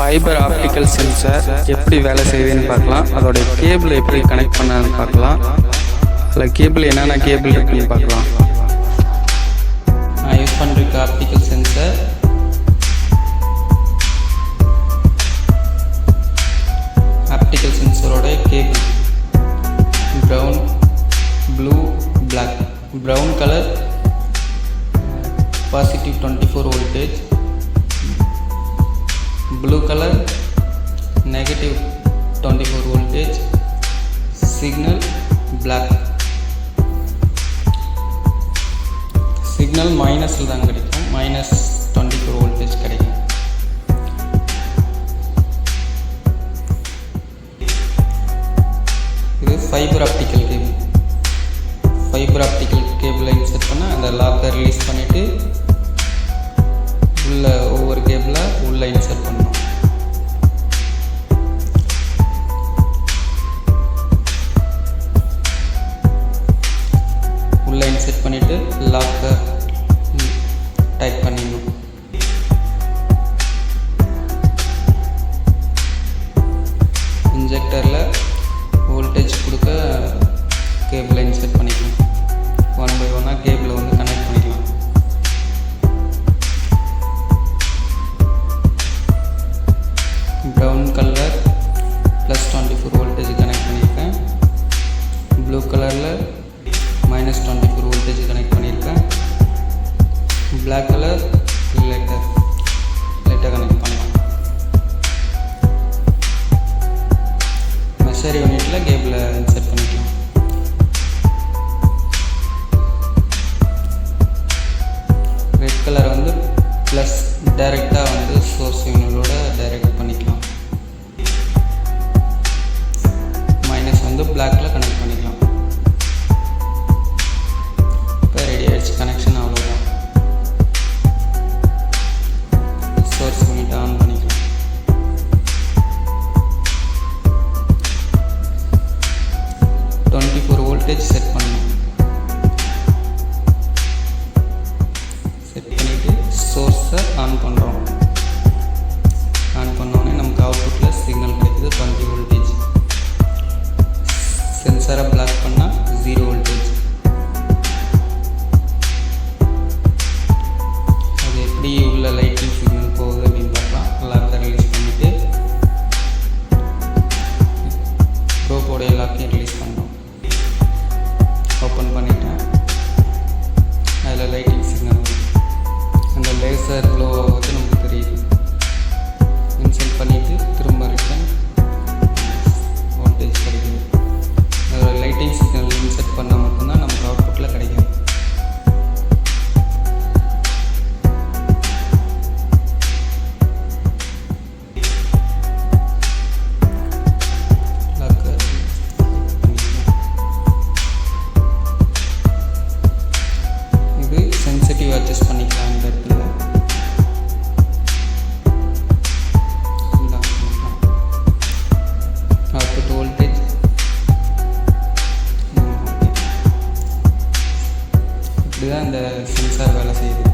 Fibre optical sensor எப்படி வேலை செய்யுதுன்னு பார்க்கலாம். அதோடைய கேபிள் எப்படி கனெக்ட் பண்ணான்னு பார்க்கலாம். அதில் கேபிள் என்னென்ன கேபிள் இருக்குன்னு பார்க்கலாம். நான் யூஸ் பண்ணுறதுக்கு optical sensor optical சென்சரோட cable brown blue black brown colour positive twenty four voltage blue colour negative twenty four voltage signal black signal மைனஸில் தான் கிடைக்கும். மைனஸ் டுவெண்ட்டி ஃபோர் வோல்டேஜ் கிடைக்கும். இது fibre optical cable fibre optical கேபிளை insert பண்ணால் அந்த லாக்கை release பண்ணிவிட்டு voltage கொடுக்க கேபிளை இன்செர்ட் பண்ணிக்கலாம். ஒன் பை ஒன்னாக கேபிளை வந்து கனெக்ட் பண்ணிக்கலாம். Brown colour plus twenty four voltage connect பண்ணியிருக்கேன். ப்ளூ கலரில் minus twenty four voltage connect பண்ணியிருக்கேன். பிளாக் கலர் சரி யூனிட்டில் கேபிளை செட் பண்ணிக்கலாம் ரெட் கலர் வந்து ப்ளஸ் டைரெக்டாக வந்து சோர்ஸ் யூனிட்டோட டைரக்ட் டுவெண்ட்டி வோல்டேஜ் செட் பண்ணணும் செட் பண்ணிவிட்டு சோர்ஸை ஆன் பண்ணுறோம் ஆன் பண்ணோடனே நமக்கு அவுட்புட்டில் சிக்னல் கிடைக்குது. டுவெண்ட்டி வோல்டேஜ் சென்சாரை பிளாக் பண்ணால் இப்படி தான் இந்த சென்சார் வேலை செய்யுது